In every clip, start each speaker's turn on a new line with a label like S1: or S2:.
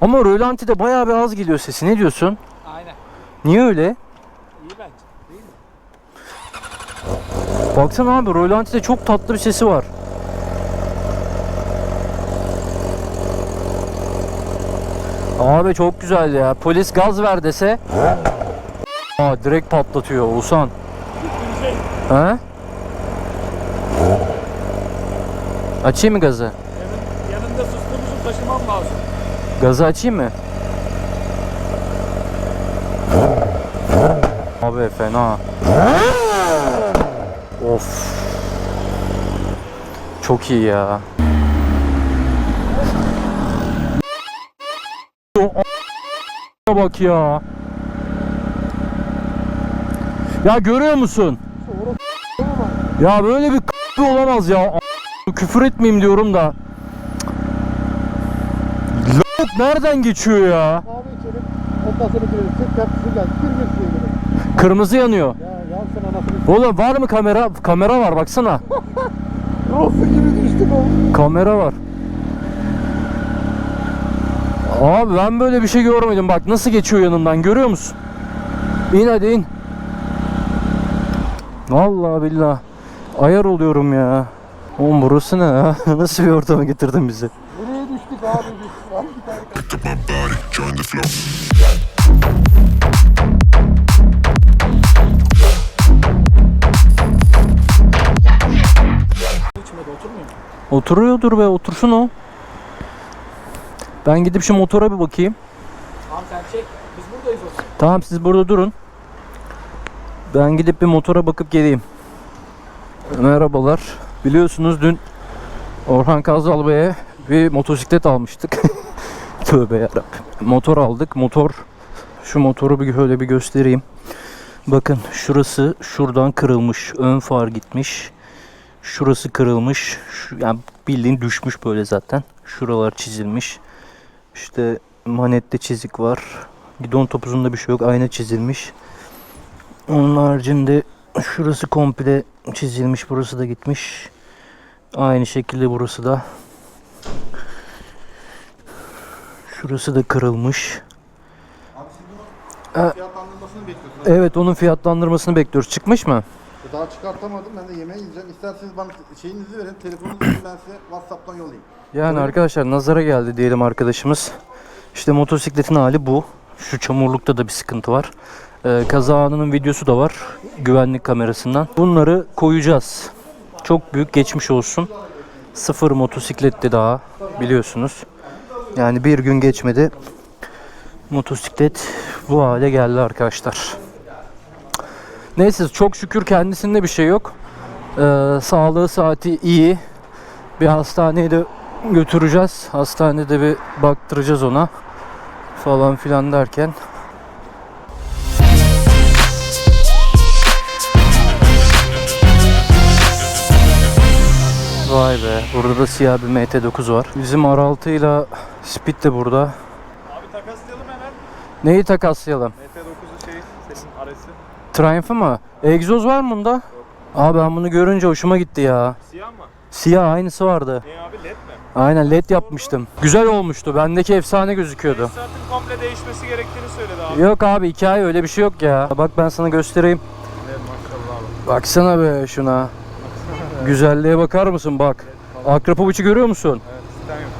S1: Ama rölantide bayağı bir az geliyor sesi. Ne diyorsun?
S2: Aynen.
S1: Niye öyle?
S2: İyi bence. Değil mi?
S1: Baksana abi rölantide çok tatlı bir sesi var. Abi çok güzel ya. Polis gaz ver dese. Aa direkt patlatıyor Oğuzhan. He? Açayım mı gazı?
S2: Yanın, yanında sustuğumuzu taşımam lazım.
S1: Gazı açayım mı? Abi fena. Of. Çok iyi ya. O a- bak ya. Ya görüyor musun? Ya böyle bir olamaz ya. Küfür etmeyeyim diyorum da. Nereden geçiyor ya?
S3: Kahve içelim. Ondan sonra girelim. Sık kapısı gel. Bir bir suya girelim.
S1: Kırmızı yanıyor.
S3: Ya yansın anasını.
S1: Oğlum var mı kamera? Kamera var baksana.
S3: Rosu gibi düştük oğlum.
S1: Kamera var. Abi ben böyle bir şey görmedim. Bak nasıl geçiyor yanından görüyor musun? İn hadi in. Vallahi billah. Ayar oluyorum ya. Oğlum burası ne ya? Nasıl bir ortama getirdin bizi?
S3: Buraya düştük abi
S4: up my body, the flow.
S1: Oturuyordur be otursun o. Ben gidip şu motora bir bakayım.
S2: Tamam sen çek. Biz buradayız o zaman.
S1: Tamam siz burada durun. Ben gidip bir motora bakıp geleyim. Merhabalar. Biliyorsunuz dün Orhan Kazal Bey'e bir motosiklet almıştık. Tövbe yarabbim. Motor aldık. Motor şu motoru bir şöyle bir göstereyim. Bakın şurası şuradan kırılmış. Ön far gitmiş. Şurası kırılmış. Şu, yani bildiğin düşmüş böyle zaten. Şuralar çizilmiş. İşte manette çizik var. Gidon topuzunda bir şey yok. Ayna çizilmiş. Onun haricinde şurası komple çizilmiş. Burası da gitmiş. Aynı şekilde burası da. Şurası da kırılmış.
S3: Abi siz
S1: Ee,
S3: bunun fiyatlandırmasını bekliyorsunuz.
S1: Evet onun fiyatlandırmasını bekliyoruz. Çıkmış mı?
S3: Daha çıkartamadım. Ben de yemeği yiyeceğim. İsterseniz bana şeyinizi verin. Telefonunuzu verin. Ben size Whatsapp'tan yollayayım.
S1: Yani arkadaşlar nazara geldi diyelim arkadaşımız. İşte motosikletin hali bu. Şu çamurlukta da bir sıkıntı var. Ee, kaza anının videosu da var. Güvenlik kamerasından. Bunları koyacağız. Çok büyük geçmiş olsun. Sıfır motosikletti daha biliyorsunuz. Yani bir gün geçmedi. Motosiklet bu hale geldi arkadaşlar. Neyse çok şükür kendisinde bir şey yok. Ee, sağlığı saati iyi. Bir hastaneye de götüreceğiz. Hastanede bir baktıracağız ona falan filan derken. Burada da siyah bir MT9 var. Bizim R6 ile Speed de burada.
S5: Abi takaslayalım hemen.
S1: Neyi takaslayalım?
S5: MT9'u şey senin arası.
S1: Triumph'ı mı? Egzoz var mı bunda? Abi ben bunu görünce hoşuma gitti ya.
S5: Siyah mı?
S1: Siyah aynısı vardı.
S5: Ne abi led mi?
S1: Aynen led yapmıştım. Güzel olmuştu. Bendeki efsane gözüküyordu.
S5: Tesisatın komple değişmesi gerektiğini söyledi abi.
S1: Yok abi hikaye öyle bir şey yok ya. Bak ben sana göstereyim.
S5: Evet maşallah abi.
S1: Baksana be şuna. Güzelliğe bakar mısın bak. Akrapoviç'i görüyor musun?
S5: Evet sistem yok.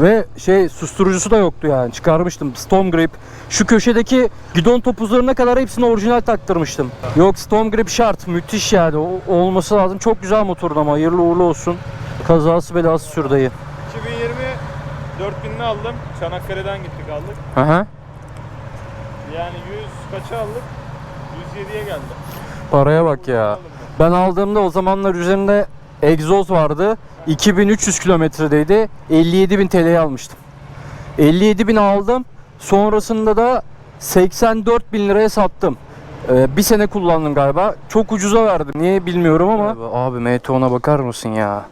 S1: Ve şey susturucusu da yoktu yani. Çıkarmıştım. Storm Grip. Şu köşedeki gidon topuzlarına kadar hepsini orijinal taktırmıştım. Yok Storm Grip şart. Müthiş yani. O, olması lazım. Çok güzel motorun ama. Hayırlı uğurlu olsun. Kazası belası sür dayı.
S5: 2020 4000'ini aldım. Çanakkale'den gittik aldık.
S1: Hı hı.
S5: Yani 100 kaça aldık? 107'ye geldi.
S1: Paraya bak ya. Ben aldığımda o zamanlar üzerinde egzoz vardı. 2300 kilometredeydi. 57.000 TL'ye almıştım. 57.000 aldım. Sonrasında da 84.000 liraya sattım. Ee, bir sene kullandım galiba. Çok ucuza verdim. Niye bilmiyorum ama. Abi MT10'a bakar mısın ya?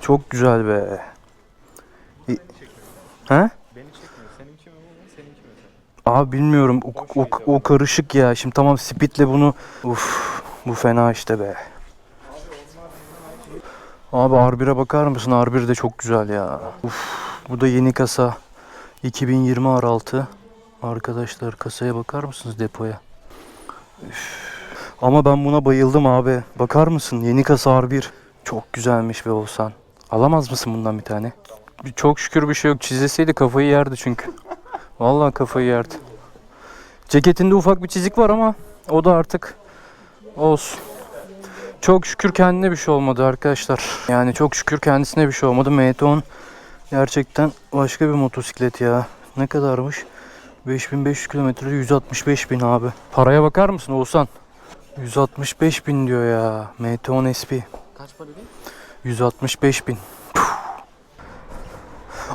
S1: Çok güzel be. He? Abi bilmiyorum. O, o, o karışık ya. Şimdi tamam Speed'le bunu Uf, bu fena işte be. Abi R1'e bakar mısın? R1 de çok güzel ya. Uf, bu da yeni kasa. 2020 R6. Arkadaşlar kasaya bakar mısınız depoya? Üf. Ama ben buna bayıldım abi. Bakar mısın? Yeni kasa R1. Çok güzelmiş be olsan. Alamaz mısın bundan bir tane? Çok şükür bir şey yok. Çizilseydi kafayı yerdi çünkü. Vallahi kafayı yerdi. Ceketinde ufak bir çizik var ama o da artık olsun. Çok şükür kendine bir şey olmadı arkadaşlar. Yani çok şükür kendisine bir şey olmadı. MT-10 gerçekten başka bir motosiklet ya. Ne kadarmış? 5500 kilometrede 165 bin abi. Paraya bakar mısın Oğuzhan? 165 bin diyor ya. MT-10 SP.
S2: Kaç para değil?
S1: 165 bin. Puh.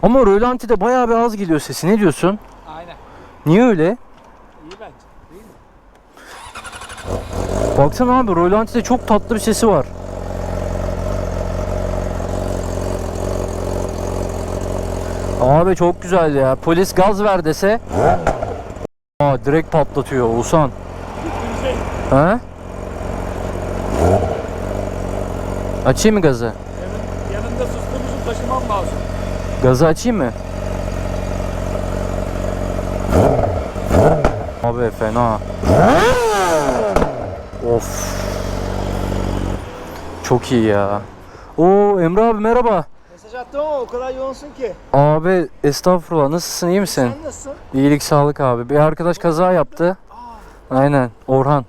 S1: Ama rölantide bayağı bir az geliyor sesi. Ne diyorsun?
S2: Aynen.
S1: Niye öyle?
S2: İyi bence.
S1: Baksana abi rölantide çok tatlı bir sesi var. Abi çok güzel ya. Polis gaz ver dese. Aa, direkt patlatıyor Oğuzhan. He? Açayım mı gazı?
S2: yanın, yanında susturucu taşımam lazım.
S1: Gazı açayım mı? Abi fena. Of. Çok iyi ya. Oo Emre abi merhaba.
S6: Mesaj attım ama o kadar yoğunsun ki.
S1: Abi estağfurullah nasılsın iyi misin?
S6: Sen nasılsın?
S1: İyilik sağlık abi. Bir arkadaş kaza yaptı. Aynen Orhan.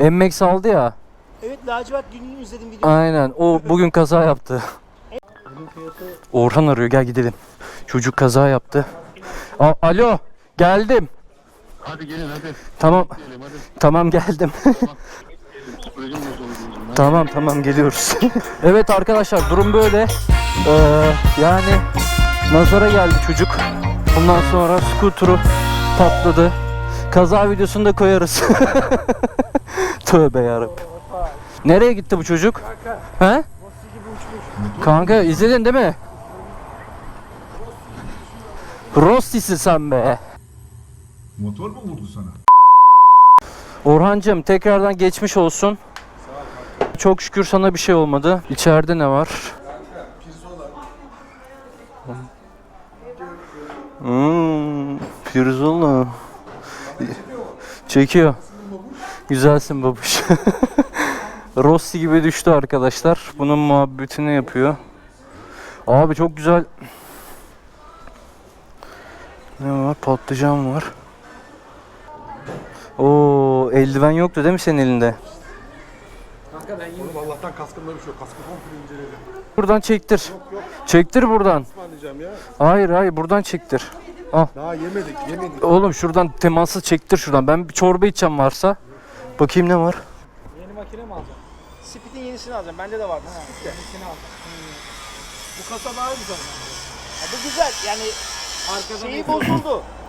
S1: Emmek aldı ya.
S6: Evet lacivert günlüğünü izledim video.
S1: Aynen o bugün kaza yaptı. Orhan arıyor gel gidelim. Çocuk kaza yaptı. A- Alo geldim.
S3: Hadi gelin hadi.
S1: Tamam
S3: Gidelim hadi.
S1: tamam geldim. Tamam tamam geliyoruz. evet arkadaşlar durum böyle. Ee, yani nazara geldi çocuk. Ondan sonra skuturu patladı. Kaza videosunu da koyarız. Tövbe yarabbim. Nereye gitti bu çocuk? He? Kanka izledin değil mi? Rosti'sin sen be.
S7: Motor mu vurdu sana?
S1: Orhancığım tekrardan geçmiş olsun. Çok şükür sana bir şey olmadı. İçeride ne var? Hmm, pirzola. Çekiyor. Güzelsin babuş. Rossi gibi düştü arkadaşlar. Bunun muhabbetini yapıyor. Abi çok güzel. Ne var? Patlıcan var. Oo, eldiven yoktu değil mi senin elinde?
S2: Kanka ben yiyeyim.
S3: Oğlum Allah'tan kaskımda bir şey yok. Kaskı komple inceledi.
S1: Buradan çektir. Çektir buradan.
S3: Ismarlayacağım ya.
S1: Hayır hayır buradan çektir.
S3: Daha yemedik yemedik.
S1: Oğlum şuradan temassız çektir şuradan. Ben bir çorba içeceğim varsa. Bakayım ne var.
S2: Yeni makine mi alacaksın?
S6: Speed'in yenisini alacağım. Bende de var. Ha.
S2: Yenisini al. Bu kasa daha güzel.
S6: Ya bu güzel. Yani
S2: Arkadan
S6: şeyi bozuldu.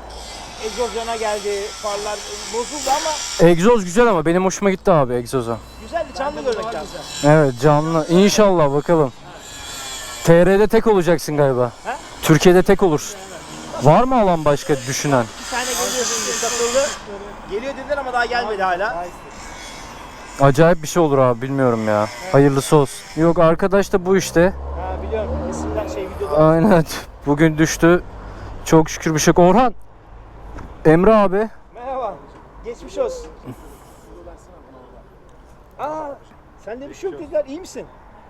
S6: Egzoz yana geldi. Farlar bozuldu ama
S1: Egzoz güzel ama benim hoşuma gitti abi egzoza.
S6: güzel bir canlı görmek lazım.
S1: Evet canlı. İnşallah bakalım. TR'de tek olacaksın galiba.
S6: He?
S1: Türkiye'de tek olursun. Var mı alan başka düşünen?
S6: Bir tane geliyor şimdi satıldı. Geliyor dediler ama daha gelmedi hala.
S1: Acayip bir şey olur abi bilmiyorum ya. Hayırlısı olsun. Yok arkadaş da bu işte.
S6: Ha biliyorum. Resimler şey videoda.
S1: Aynen. Bugün düştü. Çok şükür bir şey. Orhan. Emre abi.
S6: Merhaba. Geçmiş olsun. Aa, sende bir şey yok dediler. İyi misin?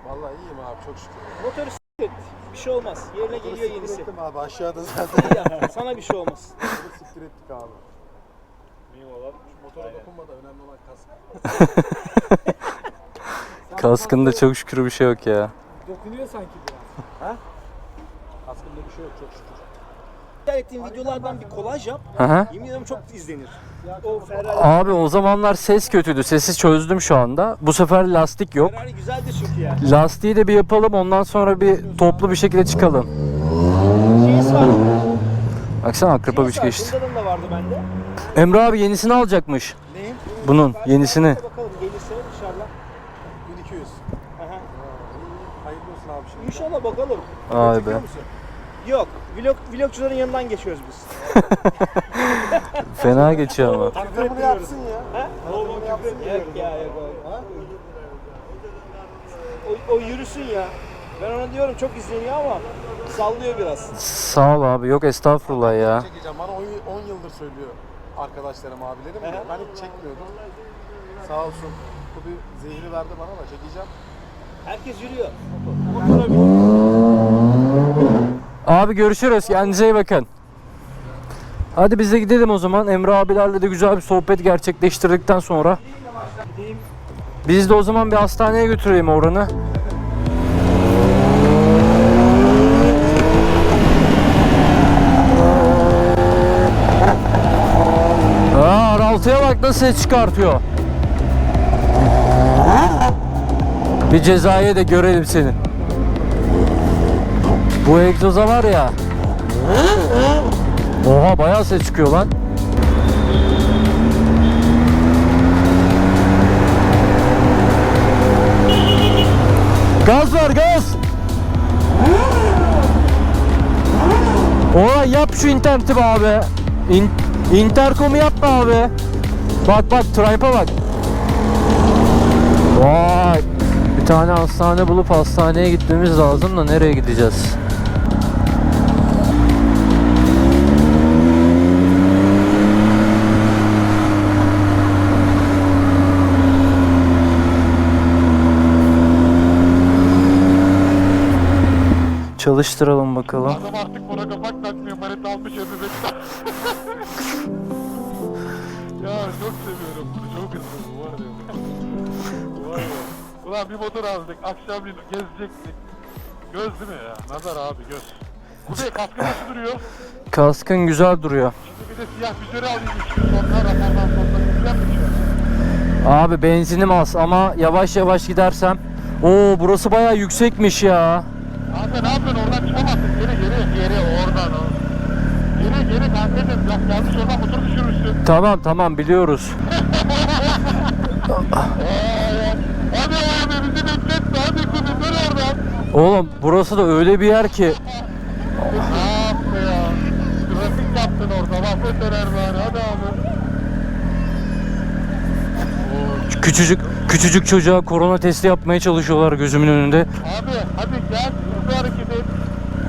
S3: Vallahi iyiyim abi çok şükür.
S6: Motoru s**t. Bir şey olmaz. Yerine geliyor yenisi.
S3: Ettim abi aşağıda zaten.
S6: Ya, Sana bir şey olmaz.
S3: Siktir ettik abi. Motora dokunma da önemli olan kask.
S1: Kaskında çok şükür bir şey yok ya.
S2: Dokunuyor sanki biraz.
S3: Kaskımda bir şey yok çok şükür.
S6: İptal ettiğim videolardan bir kolaj yap.
S1: Hı hı.
S6: Yemin ediyorum çok izlenir. O Ferrari,
S1: Abi o zamanlar ses kötüydü. Sesi çözdüm şu anda. Bu sefer lastik yok.
S6: Ferrari güzeldir çünkü yani.
S1: Lastiği de bir yapalım ondan sonra bir toplu bir şekilde çıkalım.
S6: GS var.
S1: Baksana akraba
S6: var.
S1: geçti.
S6: Bunların da vardı bende.
S1: Emre abi yenisini alacakmış.
S6: Neyin?
S1: Bunun yenisini.
S6: Bakalım gelirse inşallah.
S3: 1200.
S6: Aha.
S3: Hayırlı olsun abi şimdi.
S6: İnşallah bakalım.
S1: Vay be.
S3: Çekiyor musun?
S6: Yok. Vlog, vlogcuların yanından geçiyoruz biz.
S1: Fena geçiyor ama.
S3: Reklamını yapsın ya.
S6: Ha?
S3: Yapsın ya.
S6: Yok ya yok. o-
S3: Ha?
S6: O, o yürüsün ya. Ben ona diyorum çok izleniyor ama sallıyor biraz.
S1: Sağ ol abi. Yok estağfurullah ya.
S3: Çekeceğim. Bana 10 yıldır söylüyor arkadaşlarım, abilerim de. Ben hiç çekmiyordum. Sağ olsun. Bu bir zehri verdi bana da çekeceğim.
S6: Herkes yürüyor.
S1: Abi görüşürüz. Kendinize iyi bakın. Hadi biz de gidelim o zaman. Emre abilerle de güzel bir sohbet gerçekleştirdikten sonra. Biz de o zaman bir hastaneye götüreyim Orhan'ı. Aa, bak nasıl çıkartıyor. Bir cezaya da görelim seni. Bu egzoza var ya. Oha bayağı ses çıkıyor lan. Gaz ver gaz. Oha yap şu interneti be abi. İn, interkomu yapma abi. Bak bak tripe'a bak. Vay. Bir tane hastane bulup hastaneye gitmemiz lazım da nereye gideceğiz? Çalıştıralım bakalım.
S3: Adam artık bana kapak takmıyor. Manita almış önüme. ya çok seviyorum bunu. Çok hızlı bu var ya. Vay be. Ulan bir motor aldık. Akşam bir gezecektik. Göz değil mi ya? Nazar abi göz. Ne kaskı nasıl duruyor?
S1: Kaskın güzel duruyor.
S3: Şimdi bir de siyah vizörü alayım. Şimdi sonra rapordan sonra güzel mi şu?
S1: Abi benzinim az ama yavaş yavaş gidersem. Oo burası bayağı yüksekmiş ya.
S3: Kanka ne yapıyorsun oradan çıkamazsın. Geri geri geri oradan o. Geri geri kankacım. Bak yanlış oradan motor düşürürsün.
S1: Tamam tamam biliyoruz.
S3: Hadi abi bizi bekletme. Hadi kuzu dur oradan.
S1: Oğlum burası da öyle bir yer ki
S3: Ne yaptı ya? Trafik yaptın orada. Lafı döner bari. Hadi abi.
S1: küçücük küçücük çocuğa korona testi yapmaya çalışıyorlar gözümün önünde.
S3: Abi hadi gel. Hızlı hareket et.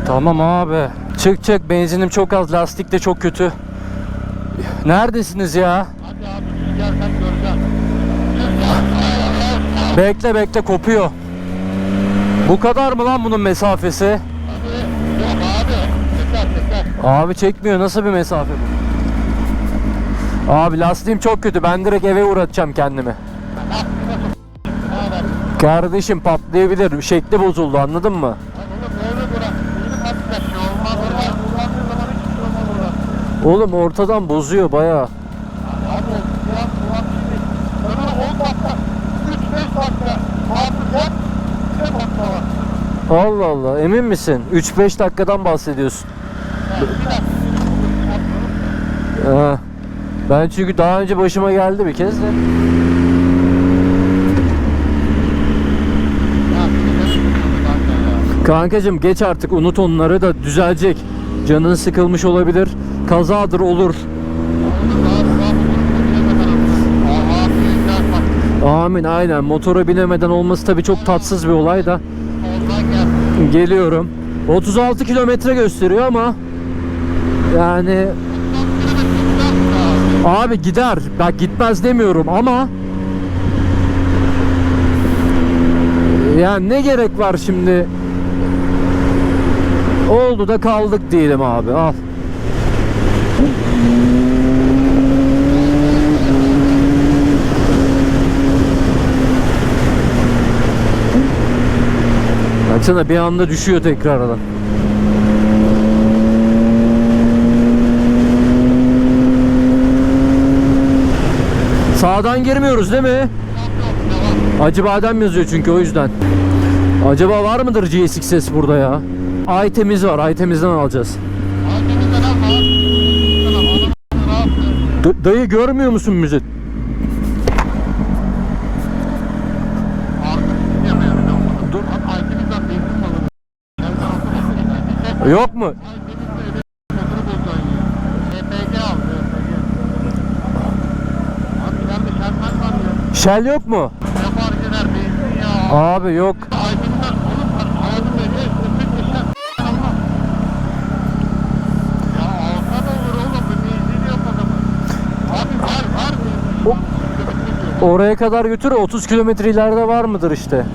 S1: Tamam abi. Çık çık benzinim çok az lastik de çok kötü. Neredesiniz ya?
S3: Hadi abi sen göreceksin.
S1: Bekle bekle kopuyor. Bu kadar mı lan bunun mesafesi?
S3: Hadi. Yok abi. Teker teker.
S1: Abi çekmiyor nasıl bir mesafe bu? Abi lastiğim çok kötü ben direkt eve uğratacağım kendimi. Kardeşim patlayabilir şekli bozuldu anladın mı?
S3: Oğlum böyle bırak. Yeni patlayacak. Şey olmaz. Orada kullandığın zaman hiç şey olmaz orada.
S1: Oğlum ortadan bozuyor baya.
S3: Abi biraz kulak şimdi. Ömür 10 dakika. 3-5 dakika. Patlayacak. Bir de patlama.
S1: Allah Allah emin misin? 3-5 dakikadan bahsediyorsun. Ha. Ben çünkü daha önce başıma geldi bir kez de. Kankacım geç artık unut onları da düzelecek. Canın sıkılmış olabilir. Kazadır olur. Amin aynen. Motora binemeden olması tabii çok tatsız bir olay da. Geliyorum. 36 kilometre gösteriyor ama yani abi gider. Bak gitmez demiyorum ama yani ne gerek var şimdi? Oldu da kaldık diyelim abi. Al. Baksana bir anda düşüyor tekrardan. Sağdan girmiyoruz değil mi? Acı badem yazıyor çünkü o yüzden. Acaba var mıdır GSX burada ya? Item'imiz var. Item'imizden alacağız. D- dayı görmüyor musun müzik? Yok mu? Şel yok mu? Abi yok. Oraya kadar götür 30 kilometre ileride var mıdır işte?